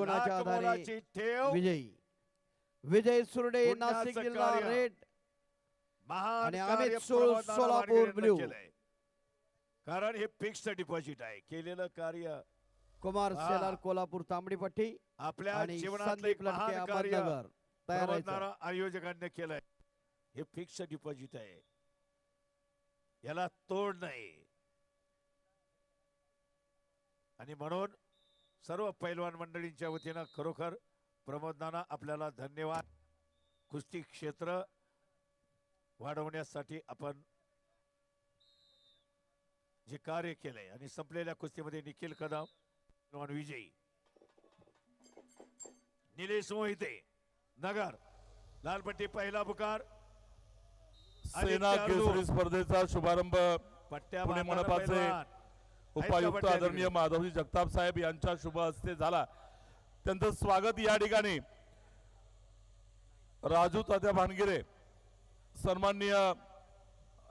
गुणाच्या आधारे ठेव विजयी विजय सुरडे नाशिक जिल्हा. रेड आणि अमित सोलापूर ब्ल्यू. कारण हे फिक्स डिपॉझिट आहे केलेलं कार्य कुमार. सेलार कोल्हापूर तांबडीपट्टी आपल्या जीवनातलं तयार आयोजकांनी केलंय हे फिक्स डिपॉझिट आहे याला तोड नाही आणि म्हणून सर्व पैलवान मंडळींच्या वतीनं खरोखर प्रमोद नाना आपल्याला धन्यवाद कुस्ती क्षेत्र वाढवण्यासाठी आपण जे कार्य केलंय आणि संपलेल्या कुस्तीमध्ये निखिल कदम पैलवान विजयी निलेश मोहिते नगर लालपट्टी पहिला पुकार सेना केसरी. स्पर्धेचा शुभारंभ पट्ट्या पुणे मनपाचे. उपायुक्त आदरणीय. माधवजी जगताप साहेब यांच्या शुभ हस्ते झाला. त्यांचं स्वागत या ठिकाणी. राजू तात्या भानगिरे सन्माननीय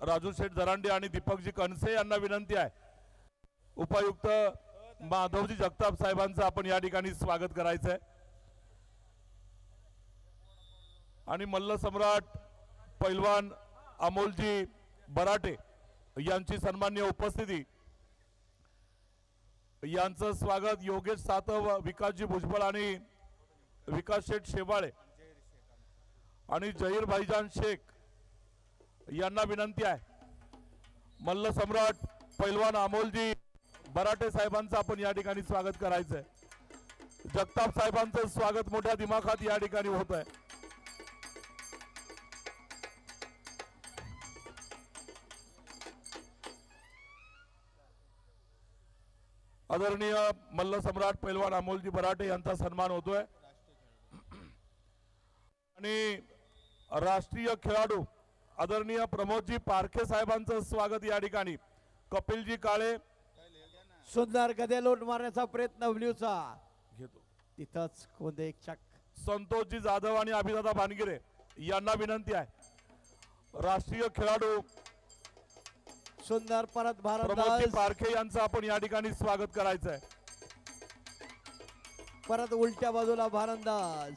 राजू शेठ जरांडे आणि दीपकजी कणसे यांना विनंती आहे. उपायुक्त माधवजी जगताप साहेबांचं आपण या ठिकाणी स्वागत करायचंय. आणि मल्ल सम्राट पैलवान अमोलजी बराटे यांची सन्मान्य उपस्थिती यांचं स्वागत योगेश सातव विकासजी भुजबळ आणि विकास शेठ शेवाळे आणि जहीर भाईजान शेख यांना विनंती आहे. मल्ल सम्राट पैलवान अमोलजी बराटे साहेबांचं आपण या ठिकाणी स्वागत करायचंय. जगताप साहेबांचं स्वागत मोठ्या दिमाखात या ठिकाणी होत आहे आदरणीय मल्ल सम्राट पैलवान अमोलजी बराटे यांचा सन्मान होतोय. आणि राष्ट्रीय खेळाडू आदरणीय प्रमोदजी पारखे साहेबांचं स्वागत या ठिकाणी. कपिलजी काळे. सुंदर गदे लोट मारण्याचा प्रयत्न ब्ल्यूचा घेतो. तिथंच कोंदे एक चक संतोषजी जाधव आणि अभिदादा भानगिरे यांना विनंती आहे. राष्ट्रीय खेळाडू सुंदर परत भारत पारखे यांचं आपण या ठिकाणी स्वागत करायचं आहे परत उलट्या बाजूला भारंदाज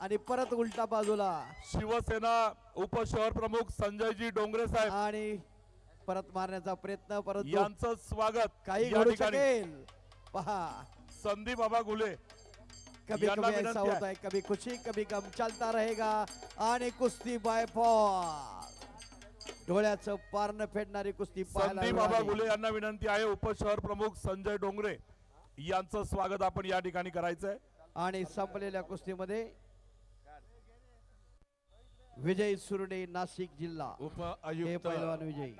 आणि परत उलटा बाजूला शिवसेना उपशहर प्रमुख संजयजी डोंगरे साहेब. आणि परत मारण्याचा प्रयत्न परत यांचं स्वागत काही घडू शकेल. पहा. संदीप बाबा गुले कभी कभी ऐसा. होता है कभी खुशी कभी गम चलता रहेगा. आणि कुस्ती बाय फॉर डोळ्याचं पारण फेडणारी कुस्ती संदीप बाबा. गुले यांना विनंती आहे. उपशहर प्रमुख संजय डोंगरे यांचं स्वागत आपण या ठिकाणी करायचंय. आणि संपलेल्या कुस्तीमध्ये विजय सुरडे नाशिक जिल्हा. उप हे आयुक्त विजयी.